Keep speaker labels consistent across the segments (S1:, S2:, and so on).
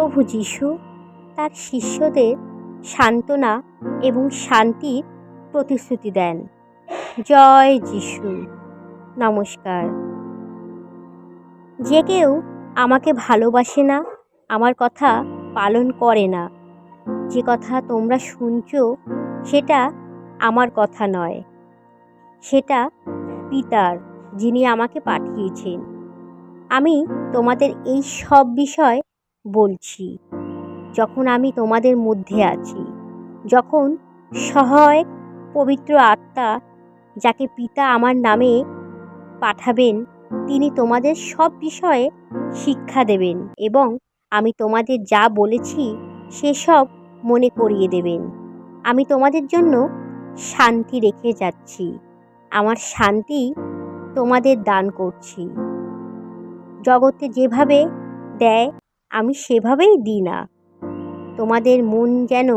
S1: প্রভু যীশু, তার শিষ্যদের সান্ত্বনা এবং শান্তির প্রতিশ্রুতি দেন। জয় যিশু। নমস্কার। যে কেউ আমাকে ভালোবাসে না, আমার কথা পালন করে না। যে কথা তোমরা শুনছো, সেটা আমার কথা নয়। সেটা পিতার, যিনি আমাকে পাঠিয়েছেন। আমি তোমাদের এই সব বিষয় বলছি, যখন আমি তোমাদের মধ্যে আছি, যখন সহায়ক পবিত্র আত্মা যাকে পিতা আমার নামে পাঠাবেন, তিনি তোমাদের সব বিষয়ে শিক্ষা দেবেন এবং আমি তোমাদের যা বলেছি, সেসব মনে করিয়ে দেবেন। আমি তোমাদের জন্য শান্তি রেখে যাচ্ছি। আমার শান্তি তোমাদের দান করছি। জগতে যেভাবে দেয় আমি সেভাবেই দিই না। তোমাদের মন যেন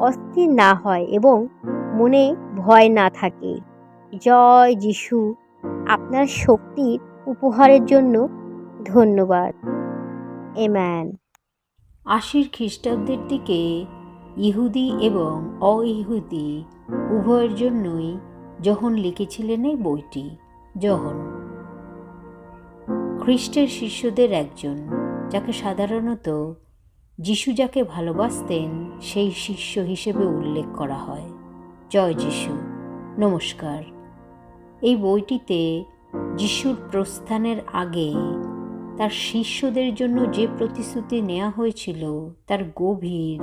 S1: অস্থির না হয় এবং মনে ভয় না থাকে। জয় যিশু, আপনার শক্তির উপহারের জন্য ধন্যবাদ। এম্যান
S2: আশির খ্রিস্টাব্দের দিকে ইহুদি এবং অ ইহুদি উভয়ের জন্যই যখন লিখেছিলেন এই বইটি। যখন খ্রিস্টের শিষ্যদের একজন। যাকে সাধারণত যিশু যাকে ভালোবাসতেন, সেই শিষ্য হিসেবে উল্লেখ করা হয়। জয় যিশু। নমস্কার। এই বইটিতে যিশুর প্রস্থানের আগে তার শিষ্যদের জন্য যে প্রতিশ্রুতি নেওয়া হয়েছিল, তার গভীর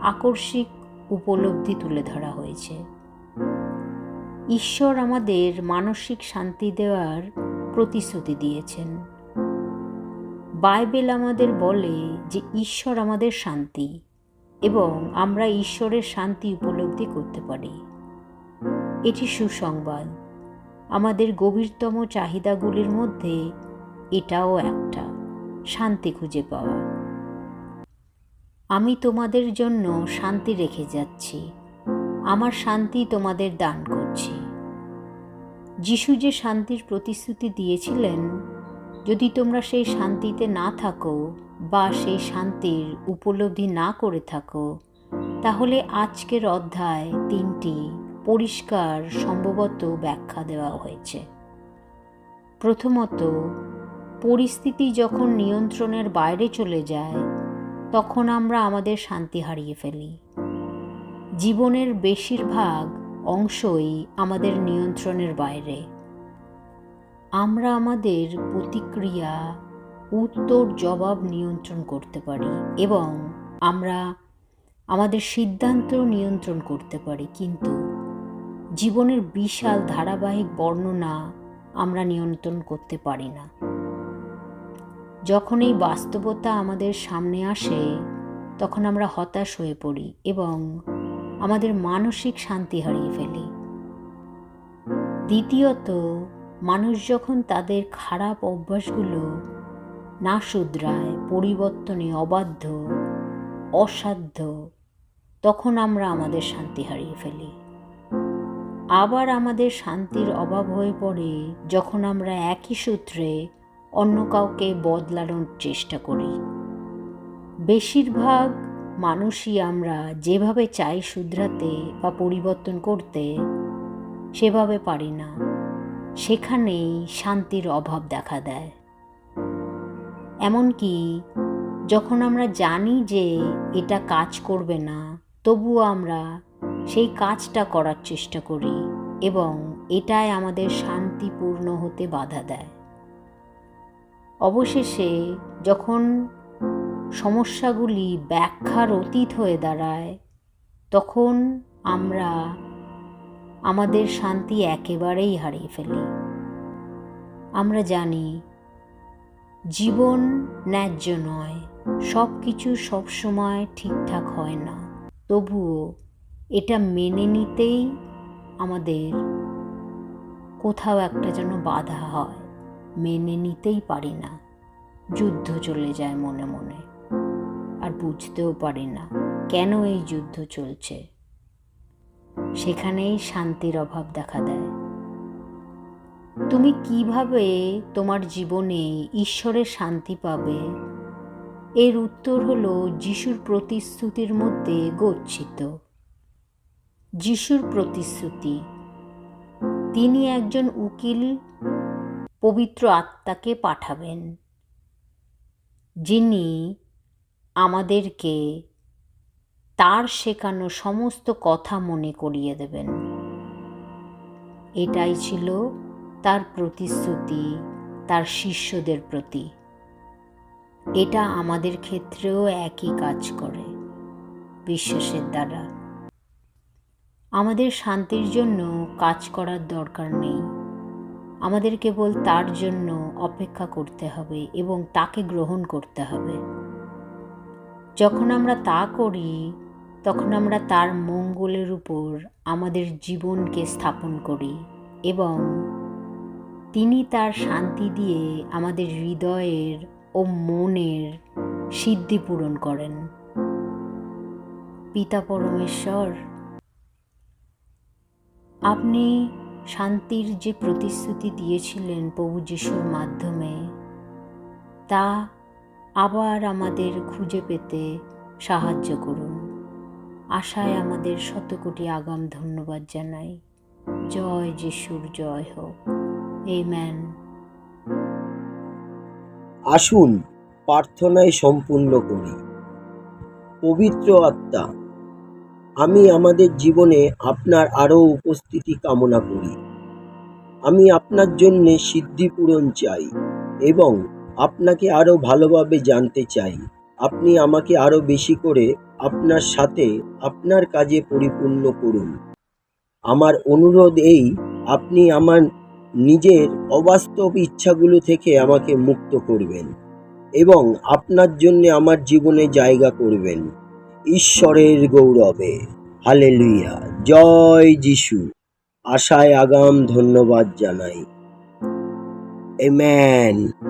S2: আকর্ষিক উপলব্ধি তুলে ধরা হয়েছে। ঈশ্বর আমাদের মানসিক শান্তি দেওয়ার প্রতিশ্রুতি দিয়েছেন। বাইবেল আমাদের বলে যে ঈশ্বর আমাদের শান্তি এবং আমরা ঈশ্বরের শান্তি উপলব্ধি করতে পারি। এটি সুসংবাদ। আমাদের গভীরতম চাহিদাগুলির মধ্যে এটাও একটা, শান্তি খুঁজে পাওয়া। আমি তোমাদের জন্য শান্তি রেখে যাচ্ছি। আমার শান্তি তোমাদের দান করছি। যিশু যে শান্তির প্রতিশ্রুতি দিয়েছিলেন যদি তোমরা সেই শান্তিতে না থাকো বা সেই শান্তির উপলব্ধি না করে থাকো, তাহলে আজকের অধ্যায় তিনটি পরিষ্কার সম্ভবত ব্যাখ্যা দেওয়া হয়েছে। প্রথমত, পরিস্থিতি যখন নিয়ন্ত্রণের বাইরে চলে যায়, তখন আমরা আমাদের শান্তি হারিয়ে ফেলি। জীবনের বেশিরভাগ অংশই আমাদের নিয়ন্ত্রণের বাইরে। আমরা আমাদের প্রতিক্রিয়া, উত্তর, জবাব নিয়ন্ত্রণ করতে পারি এবং আমরা আমাদের সিদ্ধান্ত নিয়ন্ত্রণ করতে পারি, কিন্তু জীবনের বিশাল ধারাবাহিক বর্ণনা আমরা নিয়ন্ত্রণ করতে পারি না। যখন এই বাস্তবতা আমাদের সামনে আসে, তখন আমরা হতাশ হয়ে পড়ি এবং আমাদের মানসিক শান্তি হারিয়ে ফেলি। দ্বিতীয়ত মানুষ যখন তাদের খারাপ অভ্যাসগুলো না শুধরায়, পরিবর্তনে অবাধ্য, অসাধ্য, তখন আমরা আমাদের শান্তি হারিয়ে ফেলি। আবার আমাদের শান্তির অভাব হয়ে পড়ে যখন আমরা একই সূত্রে অন্য কাউকে বদলানোর চেষ্টা করি। বেশিরভাগ মানুষই আমরা যেভাবে চাই শুধরাতে বা পরিবর্তন করতে, সেভাবে পারি না। সেখানেই শান্তির অভাব দেখা দেয়। এমনকি যখন আমরা জানি যে এটা কাজ করবে না, তবুও আমরা সেই কাজটা করার চেষ্টা করি এবং এটাই আমাদের শান্তিপূর্ণ হতে বাধা দেয়। অবশেষে যখন সমস্যাগুলি ব্যাখ্যার অতীত হয়ে দাঁড়ায়, তখন আমরা আমাদের শান্তি একেবারেই হারিয়ে ফেলি। আমরা জানি, জীবন ন্যায্য নয় সব কিছু সবসময় ঠিকঠাক হয় না। তবুও এটা মেনে নিতেই আমাদের কোথাও একটা যেন বাধা হয়, মেনে নিতেই পারি না। যুদ্ধ চলে যায় মনে মনে, আর বুঝতেও পারি না কেন এই যুদ্ধ চলছে। সেখানেই শান্তির অভাব দেখা দেয়। তুমি কীভাবে তোমার জীবনে ঈশ্বরের শান্তি পাবে? এর উত্তর হল যিশুর প্রতিশ্রুতির মধ্যে গচ্ছিত। যিশুর প্রতিশ্রুতি, তিনি একজন উকিল, পবিত্র আত্মাকে পাঠাবেন, যিনি আমাদেরকে তার শেখানো সমস্ত কথা মনে করিয়ে দেবেন। এটাই ছিল তার প্রতিশ্রুতি, তার শিষ্যদের প্রতি। এটা আমাদের ক্ষেত্রেও একই কাজ করে, বিশ্বাসের দ্বারা। আমাদের শান্তির জন্য কাজ করার দরকার নেই। আমাদের কেবল তার জন্য অপেক্ষা করতে হবে এবং তাকে গ্রহণ করতে হবে। যখন আমরা তা করি তখন আমরা তার মঙ্গলের উপর আমাদের জীবনকে স্থাপন করি এবং তিনি তার শান্তি দিয়ে আমাদের হৃদয়ের ও মনের সিদ্ধি পূরণ করেন। পিতা পরমেশ্বর, আপনি শান্তির যে প্রতিশ্রুতি দিয়েছিলেন প্রভু যিশুর মাধ্যমে, তা আবার আমাদের খুঁজে পেতে সাহায্য করুন। আশায় আমাদের শতকোটি আগাম ধন্যবাদ জানাই। জয় যিশুর, জয় হোক। এই ম্যান
S3: আসুন প্রার্থনায় সম্পূর্ণ করি। পবিত্র আত্মা, আমি আমাদের জীবনে আপনার আরও উপস্থিতি কামনা করি। আমি আপনার জন্য সিদ্ধিপূরণ চাই এবং আপনাকে আরও ভালোভাবে জানতে চাই। আপনি আমাকে আরও বেশি করে আপনার সাথে আপনার কাজে পরিপূর্ণ করুন। আমার অনুরোধ এই, আপনি আমার নিজের অবাস্তব ইচ্ছাগুলো থেকে আমাকে মুক্ত করবেন এবং আপনার জন্য আমার জীবনে জায়গা করবেন। ঈশ্বরের গৌরবে। হালেলুয়া। জয় যিশু। আশায় আগাম ধন্যবাদ জানাই। এম্যান